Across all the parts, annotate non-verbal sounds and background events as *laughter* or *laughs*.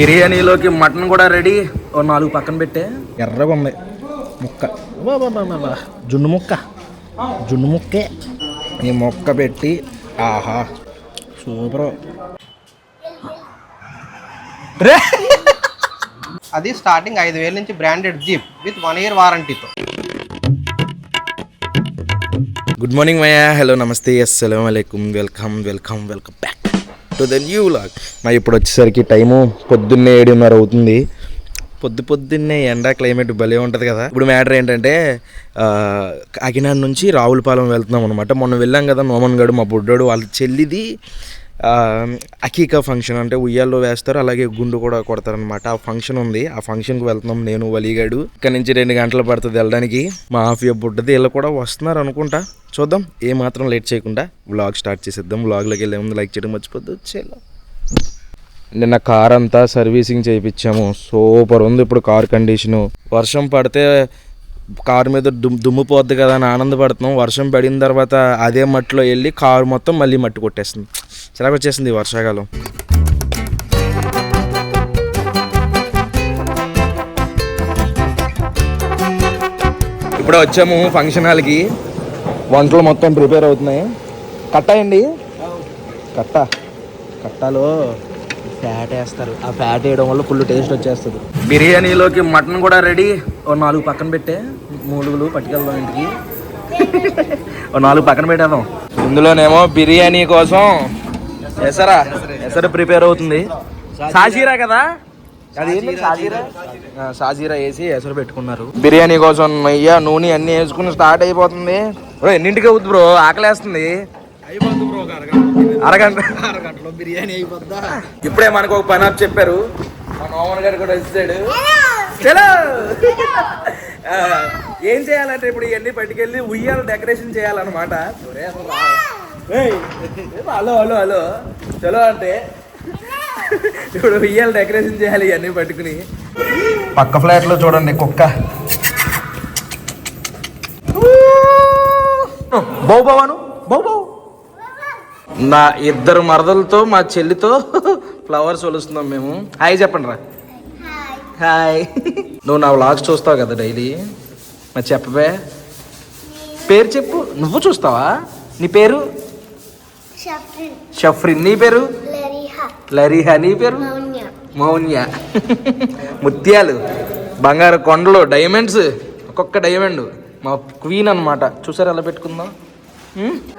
బిర్యానీలోకి మటన్ కూడా రెడీ? ఓ నాలుగు పక్కన పెట్టే. ఎర్రగా ఉంది. ముక్క. జున్ను ముక్క. జున్ను ముక్కే. ఈ మొక్క పెట్టి ఆహా. సూపర్. రే! అది స్టార్టింగ్ ఐదు వేల నుంచి branded jeep with one year వారంటీతో good morning మయ్యా హలో నమస్తే. అస్సలం అయికం welcome welcome welcome back to the new vlog మా ఇప్పుడు వచ్చేసరికి టైము పొద్దున్నే ఏడున్నర అవుతుంది. పొద్దు పొద్దున్నే ఎండ క్లైమేట్ భలే ఉంటుంది కదా. ఇప్పుడు మ్యాటర్ ఏంటంటే కాకినాడ నుంచి రావులపాలెం వెళ్తున్నాం అనమాట మొన్న వెళ్ళాం కదా నోమన్ గడు మా బుడ్డోడు వాళ్ళ చెల్లిది అకీకా ఫంక్షన్ అంటే ఉయ్యాల్లో వేస్తారు అలాగే గుండు కూడా కొడతారనమాట ఆ ఫంక్షన్ ఉంది. ఆ ఫంక్షన్కి వెళ్తున్నాం నేను వలీగాడు. ఇక్కడ నుంచి రెండు గంటలు పడుతుంది వెళ్ళడానికి. మా ఆఫియా బుడ్డది. వీళ్ళు కూడా వస్తున్నారు అనుకుంటా. చూద్దాం. ఏ మాత్రం లేట్ చేయకుండా వ్లాగ్ స్టార్ట్ చేసేద్దాం. వ్లాగ్లోకి వెళ్ళే ముందు లైక్ చేయడం మర్చిపోద్దు. వచ్చేలా నిన్న కార్ అంతా సర్వీసింగ్ చేయించాము. సూపర్ ఉంది ఇప్పుడు కార్ కండిషను వర్షం పడితే కారు మీద దుమ్ దుమ్ము పోద్ది కదా అని ఆనందపడుతున్నాం. వర్షం పడిన తర్వాత అదే మట్టిలో వెళ్ళి కారు మొత్తం మళ్ళీ మట్టి కొట్టేస్తుంది. చిరాకు వచ్చేసింది వర్షాకాలం? ఇప్పుడే వచ్చాము ఫంక్షన్ హాల్కి. వంటలు మొత్తం ప్రిపేర్ అవుతున్నాయి. కట్టాయండి కట్ట. కట్టాలో ఫ్యాట్ వేస్తారు. ఆ ఫ్యాట్ వేయడం వల్ల ఫుల్ టేస్ట్ వచ్చేస్తుంది. బిర్యానీలోకి మటన్ కూడా రెడీ. ఓ నాలుగు పక్కన పెట్టే. మూడుగులు పట్టుకెళ్దాం ఇంటికి. ఓ నాలుగు పక్కన పెట్టేద్దాం. ఇందులోనేమో బిర్యానీ కోసం ఎసరా? ఎసరు ప్రిపేర్ అవుతుంది. సాజీరా కదా? అది ఏంటి సాజీరా వేసి ఎసరు పెట్టుకున్నారు. బిర్యానీ కోసం నెయ్యి నూనె అన్ని వేసుకుని స్టార్ట్ అయిపోతుంది. ఓ ఎన్నింటికి అవుతుంది బ్రో? ఆకలేస్తుంది. అరగంట. అరగంటలో బిర్యానీ అయిపోద్దా? ఇప్పుడే మనకు ఒక పని చెప్పారు. మా నోమన్ గారు కూడా వచ్చాడు. చలో! ఏం చేయాలంటే ఇప్పుడు ఇవన్నీ పట్టుకెళ్ళి ఉయ్యాల డెకరేషన్ చేయాలన్నమాట. హలో హలో హలో చలో అంటే. ఇప్పుడు ఉయ్యాల డెకరేషన్ చేయాలి ఇవన్నీ పట్టుకుని. పక్క ఫ్లాట్లో చూడండి కుక్క. బౌ బావాను బౌ బౌ నా ఇద్దరు మరదలతో మా చెల్లితో ఫ్లవర్స్ ఒలుస్తున్నాం మేము. హాయ్ చెప్పండి రా. హాయ్ నువ్వు నా వ్లాగ్స్ చూస్తావు కదా డైలీ మరి చెప్పవే. పేరు చెప్పు. నువ్వు చూస్తావా? నీ పేరు? షఫ్రిన్ నీ పేరు? లరిహా నీ పేరు? మౌన్య *laughs* ముత్యాలు. బంగారు కొండలు డైమండ్స్ ఒక్కొక్క డైమండ్ మా క్వీన్ అన్నమాట. చూసారు ఎలా పెట్టుకుందాం?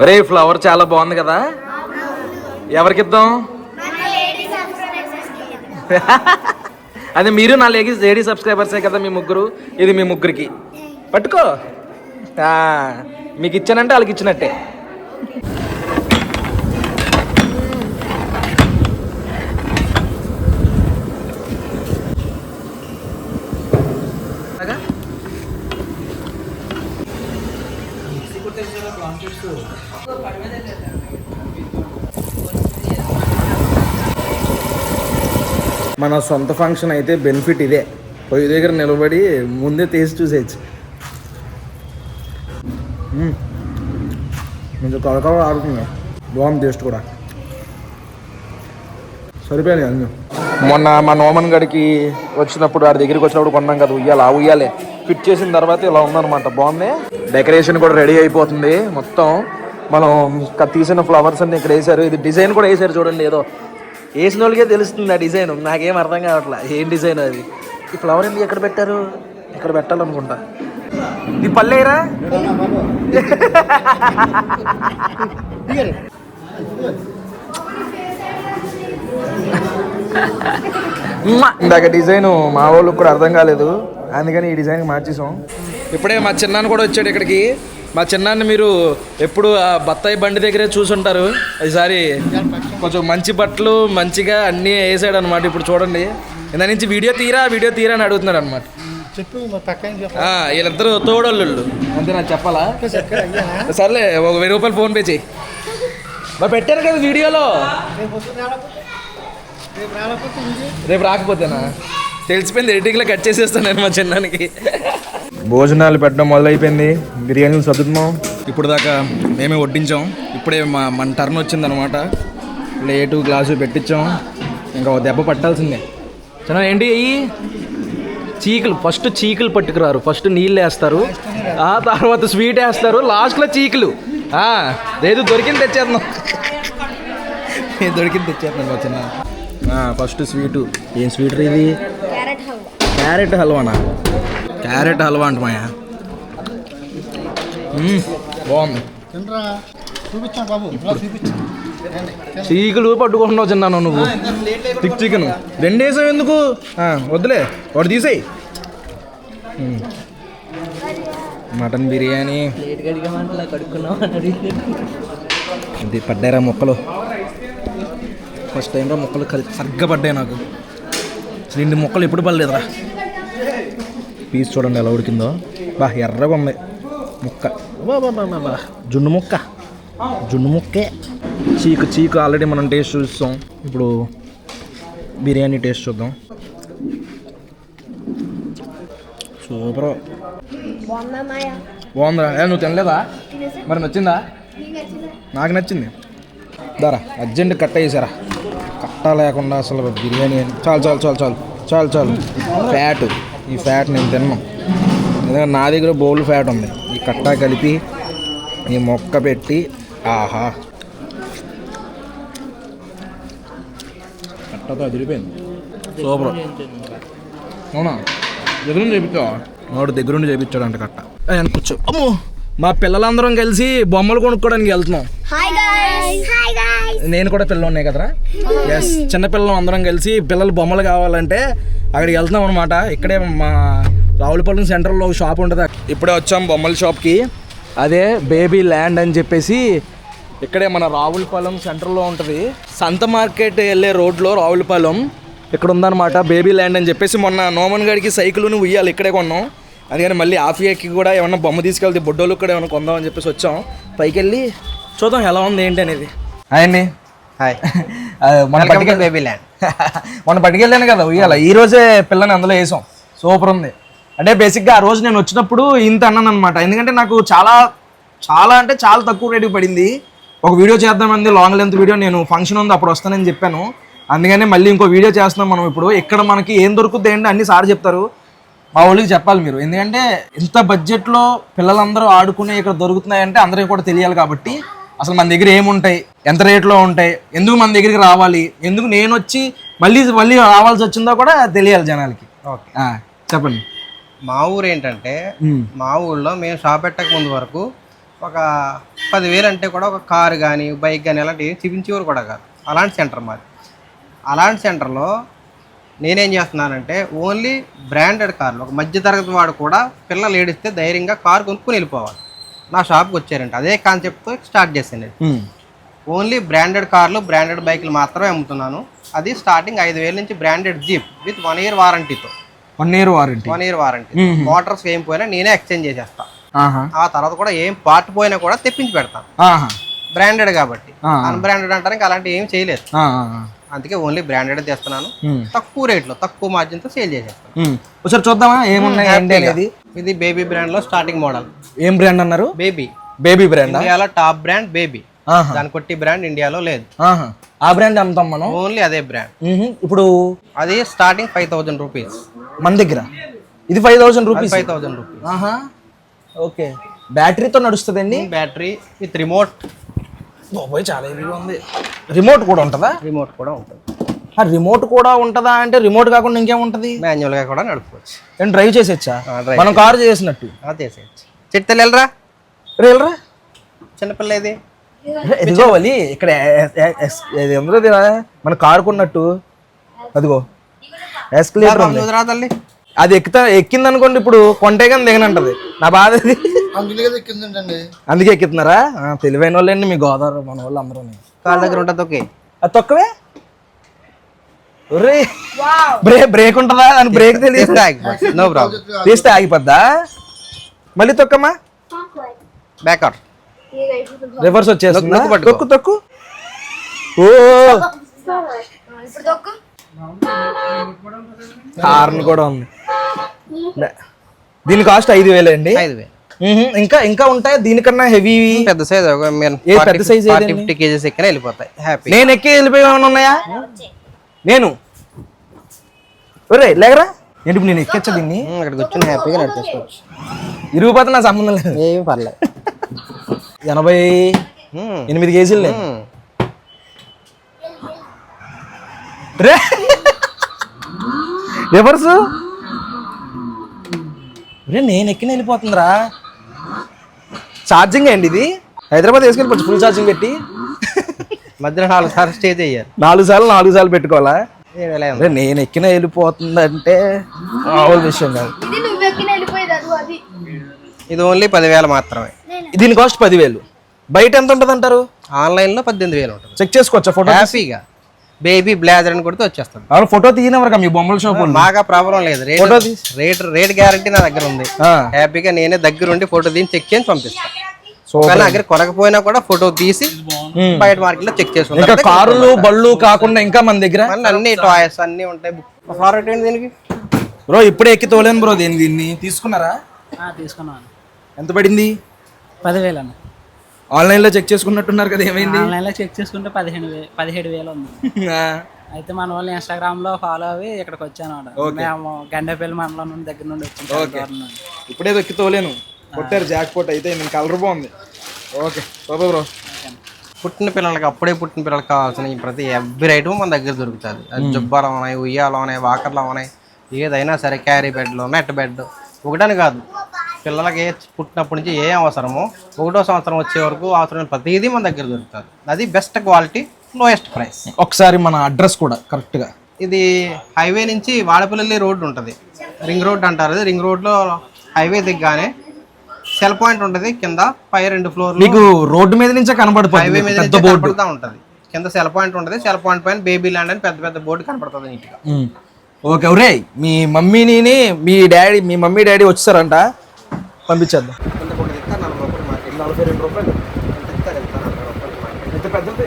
రే ఫ్లవర్ చాలా బాగుంది కదా? ఎవరికి ఇద్దాం? *laughs* అదే మీరు నా లేడీ లేడీ సబ్స్క్రైబర్సే కదా మీ ముగ్గురు? ఇది మీ ముగ్గురికి. పట్టుకో. మీకు ఇచ్చానంటే వాళ్ళకి ఇచ్చినట్టే. మన సొంత ఫంక్షన్ అయితే బెనిఫిట్ ఇదే. పొయ్యి దగ్గర నిలబడి ముందే తీసి చూసేయచ్చు. కొంచెం కలకల ఆడుతుంది. బాగుంది టేస్ట్ కూడా. సరిపోయాను అన్నీ మొన్న మా నోమన్ గడికి వచ్చినప్పుడు వాడి దగ్గరికి వచ్చినప్పుడు కొన్నాం కదా ఉయ్యాలి ఆ ఉయ్యాలే. ఫిట్ చేసిన తర్వాత ఇలా ఉందన్నమాట. బాగుంది? డెకరేషన్ కూడా రెడీ అయిపోతుంది. మొత్తం మనం తీసిన ఫ్లవర్స్ అన్ని ఇక్కడ వేసారు ఇది డిజైన్ కూడా వేసారు చూడండి ఏదో. వేసిన వాళ్ళకే తెలుస్తుంది ఆ డిజైన్. నాకేం అర్థం కావట్లే. ఏం డిజైన్ అది? ఈ ఫ్లవర్ ఎందుకు ఎక్కడ పెట్టారు? ఇక్కడ పెట్టాలనుకుంటా? ఇది పల్లేరా *laughs* *laughs* ఇందాక డిజైన్ మా వాళ్ళకి కూడా అర్థం కాలేదు. అందుకని ఈ డిజైన్ మార్చేసాం. ఇప్పుడే మా చిన్నాన్న కూడా వచ్చాడు ఇక్కడికి. మా చిన్నాన్ని మీరు ఎప్పుడు ఆ బత్తాయి బండి దగ్గరే చూసుంటారు. ఈసారి కొంచెం మంచి బట్టలు మంచిగా అన్నీ వేసాడు అనమాట ఇప్పుడు చూడండి. ఇందా నుంచి వీడియో తీరా వీడియో తీరా అని అడుగుతున్నాడు అనమాట చెప్పు వీళ్ళిద్దరు తోడోళ్ళు అంతే నాకు చెప్పాలా? సర్లే ఒక వెయ్యి రూపాయలు ఫోన్ పే చేయి. మరి పెట్టారు కదా వీడియోలో? రేపు రాకపోతేనా? తెలిసిపోయింది ఎడిటింగ్లో కట్ చేసేస్తాను నేను మా చిన్నానికి. భోజనాలు పెట్టడం మొదలైపోయింది. బిర్యానీలు సర్దుతున్నాం. ఇప్పుడు దాకా మేమే వడ్డించాం. ఇప్పుడే మా మన టర్న్ వచ్చిందనమాట ప్లేటు గ్లాసు పెట్టించాం. ఇంకా ఒక దెబ్బ పట్టాల్సిందే. చిన్న ఏంటి అయ్యి చీకులు ఫస్ట్ చీకులు పట్టుకురారు. ఫస్ట్ నీళ్ళు వేస్తారు. ఆ తర్వాత స్వీట్ వేస్తారు. లాస్ట్లో చీకులు. ఆ, లేదు దొరికింది తెచ్చేద్దాం ఏ *laughs* దొరికింది తెచ్చేద్దాం మా చిన్న. ఫస్ట్ స్వీటు ఏం స్వీట్ ఇది? క్యారెట్ హల్వా. క్యారెట్ హల్వానా? క్యారెట్ హల్వా అంట మాయా మ్మ్, బాగుంది. చూపించాం బాబు. ఇలా చూపించు. చీకులు పట్టుకుంటున్నావు చిన్నాను నువ్వు. టిక్ చికెన్ రెండేసావు ఎందుకు? ఆ, వద్దులే. వాడు తీసేయి. మటన్ బిర్యానీ. ఇది పడ్డారా మొక్కలు? ఫస్ట్ టైం రా మొక్కలు కలి సరిగ్గా పడ్డాయి నాకు. అసలు ఇన్ని మొక్కలు ఎప్పుడు పడలేదురా. పీస్ చూడండి ఎలా ఉడికిందో. బా ఎర్రగా ఉంది. ముక్క. బా బా బా బా బా జున్ను ముక్క. జున్ను ముక్కే. చీకు చీకు ఆల్రెడీ మనం టేస్ట్ చూస్తాం. ఇప్పుడు బిర్యానీ టేస్ట్ చూద్దాం. సూపర్. బాగుందా మాయా? బాగుందా ఏ నువ్వు తినలేదా? మరి నచ్చిందా? నాకు నచ్చింది. దారా అర్జెంట్ కట్ట వేసారా కట్ట లేకుండా అసలు బిర్యానీ అని- చాలు చాలు చాలు చాలు చాలు చాలు. ఫ్యాట్ ఈ ఫ్యాట్ నేను తిన్నాను ఎందుకంటే నా దగ్గర బౌల్ ఫ్యాట్ ఉంది. ఈ కట్ట కలిపి ఈ మొక్క పెట్టి ఆహా. కట్టతో అదిరిపోయింది. సూపర్. అవునా? దగ్గరుండి చేపించావా వాడు దగ్గరుండి కట్ట. ఏ, వెనక్కి కూర్చో. అమ్మో! మా పిల్లలందరం కలిసి బొమ్మలు కొనుక్కోవడానికి వెళ్తున్నాం. హాయ్ గాయ్స్ హాయ్ గాయ్స్ నేను కూడా పిల్లలు ఉన్నాయి కదరా ఎస్ చిన్నపిల్లలు అందరం కలిసి పిల్లలు బొమ్మలు కావాలంటే అక్కడికి వెళ్తున్నాం అనమాట ఇక్కడే మా రావులపల్లి సెంటర్లో ఒక షాప్ ఉంటుంది. ఇప్పుడే వచ్చాం బొమ్మల షాప్కి. అదే బేబీ ల్యాండ్ అని చెప్పేసి ఇక్కడే మన రావులపాలెం సెంటర్లో ఉంటుంది. సంత మార్కెట్ వెళ్ళే రోడ్లో రావులపాలెం. ఇక్కడ ఉందన్నమాట బేబీ ల్యాండ్ అని చెప్పేసి మొన్న నోమన్ గడికి సైకిల్ని ఉయ్యాలి. ఇక్కడే కొన్నాం. అందుకని మళ్ళీ ఆఫియాకి కూడా ఏమన్నా బొమ్మ తీసుకెళ్తే బొడ్డోళ్ళు కూడా ఏమైనా కొందామని చెప్పేసి వచ్చాం. పైకి వెళ్ళి చూద్దాం ఎలా ఉంది ఏంటి అనేది. అండి. హాయ్. మన బేబీ ల్యాండ్ మొన్న పట్టుకెళ్ళాను కదా ఉయ్యాల. ఈ రోజే పిల్లని అందులో వేసాం. సూపర్ ఉంది. అంటే బేసిక్గా ఆ రోజు నేను వచ్చినప్పుడు ఇంత అన్నాను అనమాట ఎందుకంటే నాకు చాలా చాలా అంటే చాలా తక్కువ రేటుకి పడింది. ఒక వీడియో చేద్దామంది లాంగ్ లెంత్ వీడియో నేను ఫంక్షన్ ఉంది అప్పుడు వస్తానని చెప్పాను. అందుకనే మళ్ళీ ఇంకో వీడియో చేస్తున్నాం మనం ఇప్పుడు. ఇక్కడ మనకి ఏం దొరుకుద్ది ఏంటి అన్ని సార్ చెప్తారు. మా ఊళ్ళకి చెప్పాలి మీరు. ఎందుకంటే ఇంత బడ్జెట్లో పిల్లలందరూ ఆడుకునే ఇక్కడ దొరుకుతున్నాయంటే అందరికీ కూడా తెలియాలి కాబట్టి అసలు మన దగ్గర ఏముంటాయి? ఎంత రేట్లో ఉంటాయి? ఎందుకు మన దగ్గరికి రావాలి? ఎందుకు నేను వచ్చి మళ్ళీ మళ్ళీ రావాల్సి వచ్చిందో కూడా తెలియాలి జనాలకి. చెప్పండి. మా ఊరు ఏంటంటే. మా ఊళ్ళో మేము షాప్ పెట్టక ముందు వరకు ఒక పదివేలు అంటే కూడా ఒక కారు కానీ బైక్ కానీ అలాంటివి చూపించేవారు కూడా కాదు. అలాంటి సెంటర్ మాది. అలాంటి సెంటర్లో నేనేం చేస్తున్నానంటే ఓన్లీ బ్రాండెడ్ కార్లు ఒక మధ్య తరగతి వాడు కూడా పిల్లలు ఏడిస్తే ధైర్యంగా కారు కొనుక్కుని వెళ్ళిపోవాలి. నా షాప్కి వచ్చారంటే. అదే కాన్సెప్ట్తో స్టార్ట్ చేశాను. ఓన్లీ బ్రాండెడ్ కార్లు బ్రాండెడ్ బైకులు మాత్రమే అమ్ముతున్నాను. అది స్టార్టింగ్ ఐదు వేల నుంచి branded jeep with one year వారంటీతో. One year warranty. One year warranty. Motors ఏం పోయినా నేనే ఎక్స్చేంజ్ చేసేస్తా. ఆ తర్వాత కూడా ఏం పార్ట్ పోయినా కూడా తెప్పించి పెడతాను బ్రాండెడ్ కాబట్టి. అన్బ్రాండెడ్ అంటానికి అలాంటివి ఏం చేయలేదు. అందుకే ఓన్లీ బ్రాండెడ్ తెస్తున్నాను. తక్కువ రేట్లో తక్కువ మార్జిన్తో సేల్ చేసేస్తాను. ఒకసారి చూద్దామా ఏమున్నాయి అనేది? ఇది బేబీ బ్రాండ్లో స్టార్టింగ్ మోడల్ ఏం బ్రాండ్ అన్నారు? బేబీ బేబీ బ్రాండ్ ఇండియాలో టాప్ బ్రాండ్ బేబీ దాని కొట్టి బ్రాండ్ ఇండియాలో లేదు. ఆ బ్రాండ్ అమ్ముతాం మనం? ఓన్లీ అదే బ్రాండ్. ఇప్పుడు అది స్టార్టింగ్ ఫైవ్ థౌజండ్ రూపీస్ మన దగ్గర? ఇది five thousand rupees five thousand rupees ఆహా. ఓకే. బ్యాటరీతో నడుస్తుందండి? బ్యాటరీ విత్ రిమోట్ బాబోయ్ చాలా హెవీగా ఉంది. రిమోట్ కూడా ఉంటుందా? రిమోట్ కూడా ఉంటుంది. ఆ రిమోట్ కూడా ఉంటుందా అంటే రిమోట్ కాకుండా ఇంకేముంటది మాన్యువల్గా కూడా నడుపుకోవచ్చు. నేను డ్రైవ్ చేసేచ్చా మనం కారు చేసినట్టు. అదే చేయొచ్చు చిట్టెలు వెళ్ళరా? రేలరా చిన్నపిల్ల ఇది ఇదిగో వలి ఇక్కడ ఎ- ఎ- ఎస్- ఇది ఎందులో ఇది రా? మన కారు కొన్నట్టు అదిగో ఎస్కలేటర్ ఉంది. అది ఎక్కుతా ఎక్కింది అనుకోండి ఇప్పుడు కొంటే కానీ దిగనంటది. నా బాధ అది. అందుకే ఎక్కుతున్నారా? తెలివైన వాళ్ళండి మీ గోదావరి మన వాళ్ళు అందరూ కాళ్ళ దగ్గర ఉంటుంది ఓకే అది తొక్కవే? బ్రేక్ బ్రేక్ ఉంటుందా? అని బ్రేక్ తెలియదు. No problem. తీస్తే ఆగిపోద్దా? మళ్ళీ తొక్కమ్మా. బ్యాక్ అవుట్ రివర్స్ వచ్చేస్తుందా. తొక్కు తొక్కు. ఓ ఇప్పుడు తొక్కు. హార్న్ కూడా ఉంది. దీని కాస్ట్ ఐదు వేలే అండి ఐదు వేలు. ఇంకా ఇంకా ఉంటాయి? దీనికన్నా హెవీ పెద్ద సైజ్ పెద్ద ఏదండి? ఫిఫ్టీ కేజీస్ ఎక్కినా వెళ్ళిపోతాయి. హ్యాపీ నేను ఎక్కి వెళ్ళిపోయి ఏమైనా ఉన్నాయా? నేను? ఒరే లేకరా ఏంటి ఇప్పుడు నేను ఎక్కొచ్చా దీన్ని? ఉమ్, ఇక్కడ కూర్చొని హ్యాపీగా నడిచేసుకోవచ్చు. ఇరిగిపోతే నా సంబంధం లేదు. ఏమీ పర్లేదు. ఎనభై ఎనిమిది కేజీలు. రే! రివర్స్ రే నేను ఎక్కిన వెళ్ళిపోతుందిరా. ఛార్జింగ్ అండి ఇది? హైదరాబాద్ వేసుకెళ్ళిపోవచ్చు ఫుల్ ఛార్జింగ్ పెట్టి. మధ్యలో నాలుగు సార్లు స్టే చేయాలి నాలుగు సార్లు నాలుగు సార్లు పెట్టుకోవాలా? నేను ఎక్కిన వెళ్ళిపోతుందంటే మామూలు విషయం కాదు. ఇది నువ్వు ఎక్కిన వెళ్ళిపోయేది అది అది. ఇది ఓన్లీ పదివేలు మాత్రమే. దీని కాస్ట్ పదివేలు. బయట ఎంత ఉంటుంది అంటారు ఆన్లైన్లో పద్దెనిమిది వేలు ఉంటుంది. చెక్ చేసుకోవచ్చా ఫోటో హ్యాపీగా బేబీ బ్లేజర్ అని కొడితే వచ్చేస్తుంది. అవును ఫోటో తీయనవరక మీ బొమ్మల షాప్ బాగా ప్రాబ్లం లేదు. రేట్ రేట్ రేట్ గ్యారంటీ నా దగ్గర ఉంది. హ్యాపీగా నేనే దగ్గర ఉండి ఫోటో తీసి చెక్ చేసి పంపిస్తాను సో దగ్గర కొనకపోయినా కూడా ఫోటో తీసి బయట మార్కెట్లో చెక్ ఇంకా చేసుకుంటాను కారులు బళ్ళు కాకుండా ఇంకా మన దగ్గర? అన్ని టాయ్స్ అన్ని ఉంటాయి. ఫార్వర్డ్ ఏంటి దీనికి? బ్రో ఇప్పుడే ఎక్కి తోలేను బ్రో దీన్ని దీన్ని తీసుకున్నారా? తీసుకున్నాను. ఎంత పడింది? పదివేలు అన్న. ఆన్లైన్లో చెక్ చేసుకున్నట్టున్నారు కదా ఏమైంది? ఆన్లైన్లో చెక్ చేసుకుంటే పదిహేను వే పదిహేడు వేలు ఉంది. ఆ, అయితే మన వాళ్ళు ఇన్స్టాగ్రామ్లో ఫాలో అవి ఇక్కడికి వచ్చాను. మేము గండపల్లి మండలం నుండి దగ్గర నుండి వచ్చాను ఇప్పుడే ఎక్కి తోలేను కొట్టారు జాక్ పోట్ అయితే నేను కలర్ బాగుంది. ఓకే. బాబా బ్రో. పుట్టిన పిల్లలకి అప్పుడే పుట్టిన పిల్లలకి కావాల్సిన ఈ ప్రతి ఎవ్రీ ఐటమ్ మన దగ్గర దొరుకుతుంది. అది జుబ్బాలు ఉన్నాయి ఉయ్యాలు ఉన్నాయి వాకర్లు ఉన్నాయి. ఏదైనా సరే క్యారీ బెడ్లు నెట్ బెడ్ ఒకటని కాదు. పిల్లలకి ఏ పుట్టినప్పటి నుంచి ఏ అవసరమో ఒకటో సంవత్సరం వచ్చే వరకు అవసరమైన ప్రతిదీ మన దగ్గర దొరుకుతుంది. అది బెస్ట్ క్వాలిటీ లోయెస్ట్ ప్రైస్. ఒకసారి మన అడ్రస్ కూడా కరెక్ట్గా. ఇది హైవే నుంచి వాడపల్లి రోడ్డు ఉంటుంది. రింగ్ రోడ్ అంటారు అది. రింగ్ రోడ్లో హైవే దిగ్గానే సెల్ పాయింట్ ఉంటుంది. కింద పై రెండు ఫ్లోర్లు మీకు రోడ్డు మీద నుంచే హైవే కనబడిపోతుంది మీద నుంచి బోర్డు. కనపడతా ఉంటది. కింద సెల్ పాయింట్ ఉంటది. సెల్ పాయింట్ పైన బేబీ ల్యాండ్ అని పెద్ద పెద్ద బోర్డు కనపడుతుంది నీట్గా. ఓకే ఒరే మీ మమ్మీని మీ డాడీ మీ మమ్మీ డాడీ వచ్చారంట. పంపించేద్దాం. నలభై రూపాయలు మార్కెట్. నలభై రెండు రూపాయలు. ఎంత పెద్దది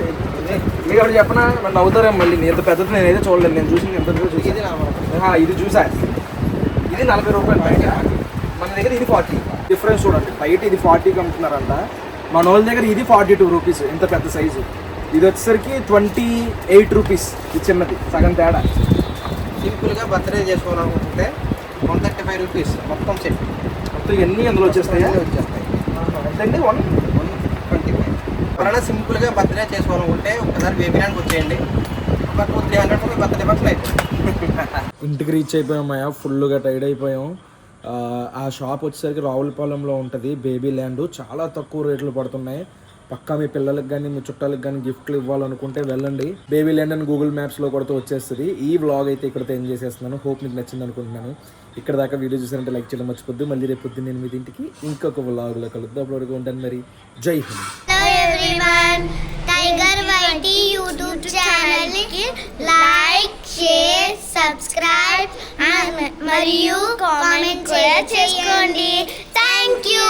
మీకు చెప్పనా? నన్ను అవుతారేమో మళ్ళీ. నేను ఎంత పెద్దది నేనైతే చూడలేదు. నేను చూసి ఎంత చూసి. ఇది ఇది చూసా. ఇది నలభై రూపాయలు బయట మన దగ్గర ఇది ఫార్టీ. డిఫరెన్స్ చూడండి. బయట ఇది ఫార్టీకి అమ్ముతున్నారంట మన వాళ్ళ దగ్గర ఇది ఫార్టీ టూ రూపీస్. ఇంత పెద్ద సైజు ఇది వచ్చేసరికి ట్వంటీ ఎయిట్ రూపీస్. ఇది చిన్నది. సగం తేడా. సింపుల్గా బర్త్డే చేసుకోవాలనుకుంటే వన్ థర్టీ ఫైవ్ రూపీస్. మొత్తం సెట్ మొత్తం ఎన్ని అందులో వచ్చేస్తాయా? వచ్చేస్తాయి. ఎంతండి వన్ వన్ ట్వంటీ ఫైవ్. ఎవరైనా సింపుల్గా బర్త్డే చేసుకోవాలనుకుంటే ఒకసారి బేబీ ల్యాండ్కి వచ్చేయండి ఒక టూ త్రీ హండ్రెడ్ బర్త్డే *laughs* ఇంటికి రీచ్ అయిపోయామయ్యా ఫుల్గా టైర్డ్ అయిపోయాం. ఆ, ఆ షాప్ వచ్చేసరికి రావులపాలెంలో ఉంటుంది బేబీ ల్యాండ్ చాలా తక్కువ రేట్లు పడుతున్నాయి. పక్కా మీ పిల్లలకి కానీ మీ చుట్టాలకు కానీ గిఫ్ట్లు ఇవ్వాలనుకుంటే వెళ్ళండి. బేబీ ల్యాండ్ అని గూగుల్ మ్యాప్స్లో కూడా వచ్చేస్తుంది. ఈ వ్లాగ్ అయితే ఇక్కడ ఎంజాయ్ చేసేస్తున్నాను. హోప్ మీకు నచ్చింది అనుకుంటున్నాను. ఇక్కడ దాకా వీడియో చూసారంటే లైక్ చేయడం మర్చిపోద్దు. మళ్ళీ రేపు పొద్దున్న ఎనిమిదింటికి ఇంకొక వ్లాగ్లో కలుద్దాం. అప్పుడు ఉంటాను మరి. Jai Hind. Hello everyone. YouTube Whitey like share subscribe మరియు కామెంట్ కూడా చేసుకోండి. Thank you